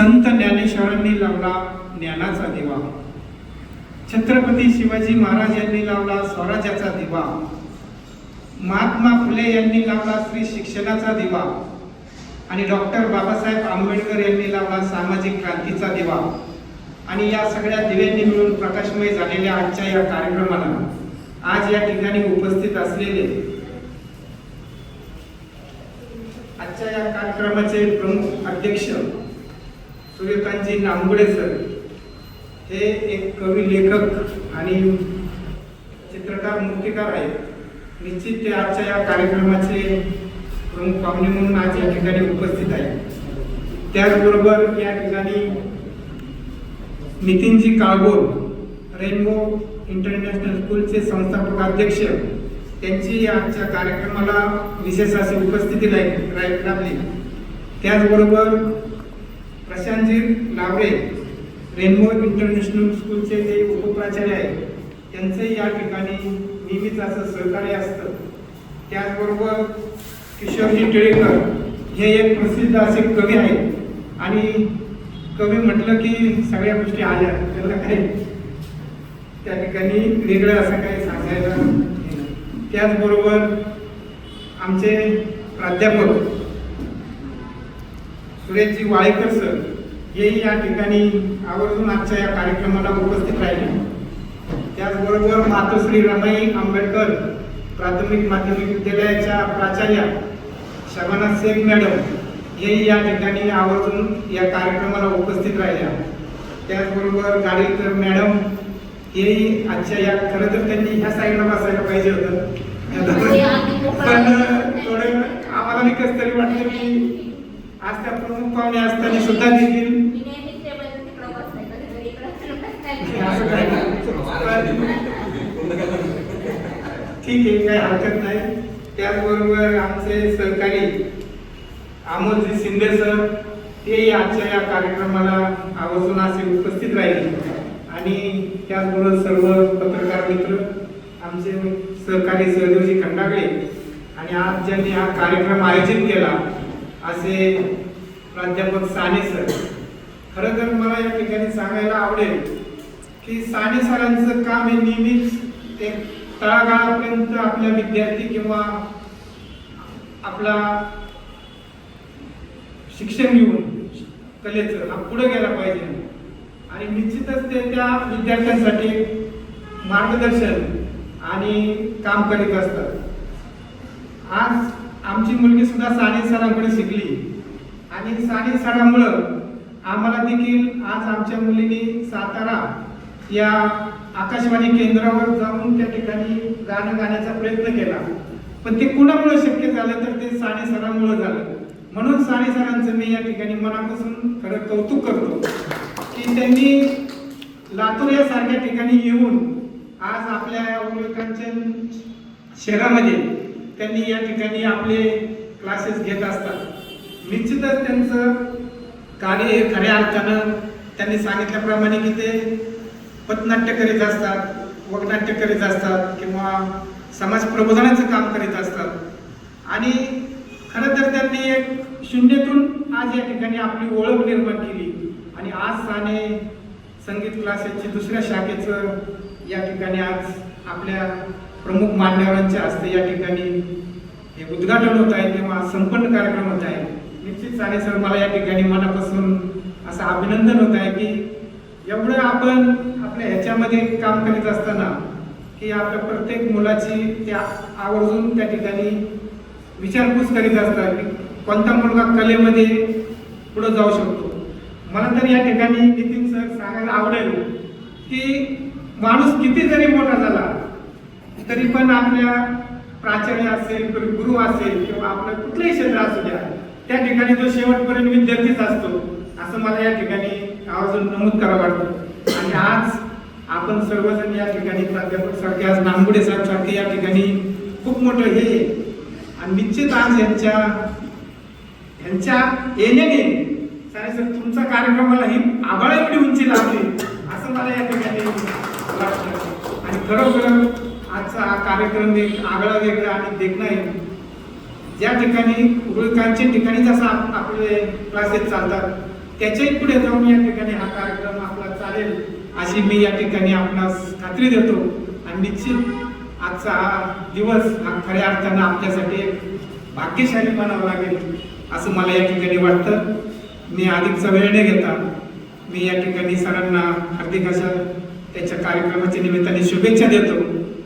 संत ज्ञानेश्वरांनी लावला ज्ञानाचा दिवा. छत्रपती शिवाजी महाराज यांनी लावला स्वराज्याचा दिवा. महात्मा फुले यांनी लावला स्त्री शिक्षणाचा दिवा. आणि डॉक्टर बाबासाहेब आंबेडकर यांनी लावला सामाजिक क्रांतीचा दिवा. आणि या सगळ्या दिव्यांनी मिळून प्रकाशमय झालेल्या आजच्या या कार्यक्रमाला आज या ठिकाणी उपस्थित असलेले आजच्या या कार्यक्रमाचे प्रमुख अध्यक्ष सूर्यकांतजी नांगुडे सर. हे एक कवी लेखक आणि चित्रकार मूर्तिकार आहेत. निश्चित ते आजच्या या कार्यक्रमाचे प्रमुख पाहुणे म्हणून आज या ठिकाणी उपस्थित आहेत. त्याचबरोबर या ठिकाणी नितीनजी काळगोल रेनबो इंटरनॅशनल स्कूलचे संस्थापक अध्यक्ष त्यांची आजच्या कार्यक्रमाला विशेष अशी उपस्थिती राही- लाभली त्याचबरोबर प्रशांतजी लावरे रेनबो इंटरनॅशनल स्कूलचे जे उपप्राचार्य आहेत त्यांचंही या ठिकाणी नेहमीच असं सहकार्य असतं. त्याचबरोबर किशोरजी टिळेकर हे एक प्रसिद्ध असे कवी आहेत. आणि कवी म्हटलं की सगळ्या गोष्टी आल्या. त्याला काही त्या ठिकाणी वेगळं असं काही सांगायला त्याचबरोबर आमचे प्राध्यापक सुरेशजी वाळेकर सर हेही या ठिकाणी आवर्जून आजच्या या कार्यक्रमाला उपस्थित राहिले. त्याचबरोबर मातोश्री रमाई आंबेडकर प्राथमिक माध्यमिक विद्यालयाच्या प्राचार्या शबाना शेख मॅडम हेही या ठिकाणी आवर्जून या कार्यक्रमाला उपस्थित राहिल्या. त्याचबरोबर गाडीकर मॅडम हेही आजच्या या खरं तर त्यांनी ह्या साईडला बसायला पाहिजे होतं. पण थोडं आम्हाला मी कसं तरी वाटतं की आज त्या प्रमुख पाहुणे असताना सुद्धा देखील. ठीक आहे काही हरकत नाही. त्याचबरोबर आमचे सहकारी अमोलजी शिंदे सर तेही आजच्या या कार्यक्रमाला आवर्जून असे उपस्थित राहिले. आणि त्याचबरोबर सर्व पत्रकार मित्र आमचे सहकारी सहदेवजी खंडागळे आणि आज ज्यांनी हा कार्यक्रम आयोजित केला असे प्राध्यापक साने सर. खरं तर मला या ठिकाणी सांगायला आवडेल की साने सरांचं काम हे नेहमीच एक तळागाळापर्यंत आपल्या विद्यार्थी किंवा आपला शिक्षण घेऊन कलेचं हा पुढे गेला पाहिजे. आणि निश्चितच ते त्या विद्यार्थ्यांसाठी मार्गदर्शन आणि काम करीत असतात. आज आमची मुलगी सुद्धा साने सरांकडे शिकली. आणि साने सरांमुळं आम्हाला देखील आज आमच्या मुलीने सातारा या आकाशवाणी केंद्रावर जाऊन त्या ठिकाणी गाणं गाण्याचा प्रयत्न केला. पण ते कुणामुळे शक्य झालं तर ते साने सरांमुळे झालं. म्हणून साने सरांचं मी या ठिकाणी मनापासून खरं कौतुक करतो की त्यांनी लातूर या सारख्या ठिकाणी येऊन आज आपल्या या शहरामध्ये त्यांनी या ठिकाणी आपले क्लासेस घेत असतात. निश्चितच त्यांचं कार्य हे खऱ्या अर्थानं त्यांनी सांगितल्याप्रमाणे की ते पथनाट्य करीत असतात वगनाट्य करीत असतात किंवा समाज प्रबोधनाचं काम करीत असतात. आणि खरं तर त्यांनी एक शून्यातून आज या ठिकाणी आपली ओळख निर्माण केली. आणि आज साने संगीत क्लासेसची दुसऱ्या शाखेचं या ठिकाणी आज आपल्या प्रमुख मान्यवरांच्या हस्ते या ठिकाणी हे उद्घाटन होत आहे किंवा संपन्न कार्यक्रम होत आहे. निश्चित साने सर मला या ठिकाणी मनापासून असं अभिनंदन होत आहे की एवढं आपण आपल्या ह्याच्यामध्ये काम करीत असताना की आपल्या प्रत्येक मुलाची त्या आवर्जून त्या ठिकाणी विचारपूस करीत असतात की कोणता मुलगा कलेमध्ये पुढं जाऊ शकतो. मला तर या ठिकाणी नितीन सर सांगायला आवडेल की माणूस किती जरी मोठा झाला. तरी पण आपल्या प्राचार्य असेल कोणी गुरु असेल किंवा आपलं कुठलंही क्षेत्र असू द्या त्या ठिकाणी तो शेवटपर्यंत विद्यार्थीच असतो असं मला या ठिकाणी आवर्जून नमूद करावं वाटतं. आणि आज आपण सर्वजण या ठिकाणी प्राध्यापक सारखे आज नांगुडे साहेब सारखे या ठिकाणी खूप मोठं हे आणि निश्चित आज यांच्या यांच्या येण्याने सारे सर तुमचा कार्यक्रमाला ही आबाळ एवढी उंची लाभली असं मला या ठिकाणी वाटतं. आणि खरोखर आजचा हा कार्यक्रम एक आगळा वेगळा आणि देखणा आहे ज्या ठिकाणी रुळकांच्या ठिकाणी जसं आपले क्लासेस चालतात त्याच्याही पुढे जाऊन या ठिकाणी हा कार्यक्रम आपला चालेल अशी मी या ठिकाणी आपणास खात्री देतो. आणि निश्चित आजचा हा दिवस हा खऱ्या अर्थानं आपल्यासाठी एक भाग्यशाली म्हणावं लागेल असं मला या ठिकाणी वाटतं. मी अधिकचा वेळ न घेता. मी या ठिकाणी सरांना हार्दिक अशा त्याच्या कार्यक्रमाच्या निमित्ताने शुभेच्छा देतो.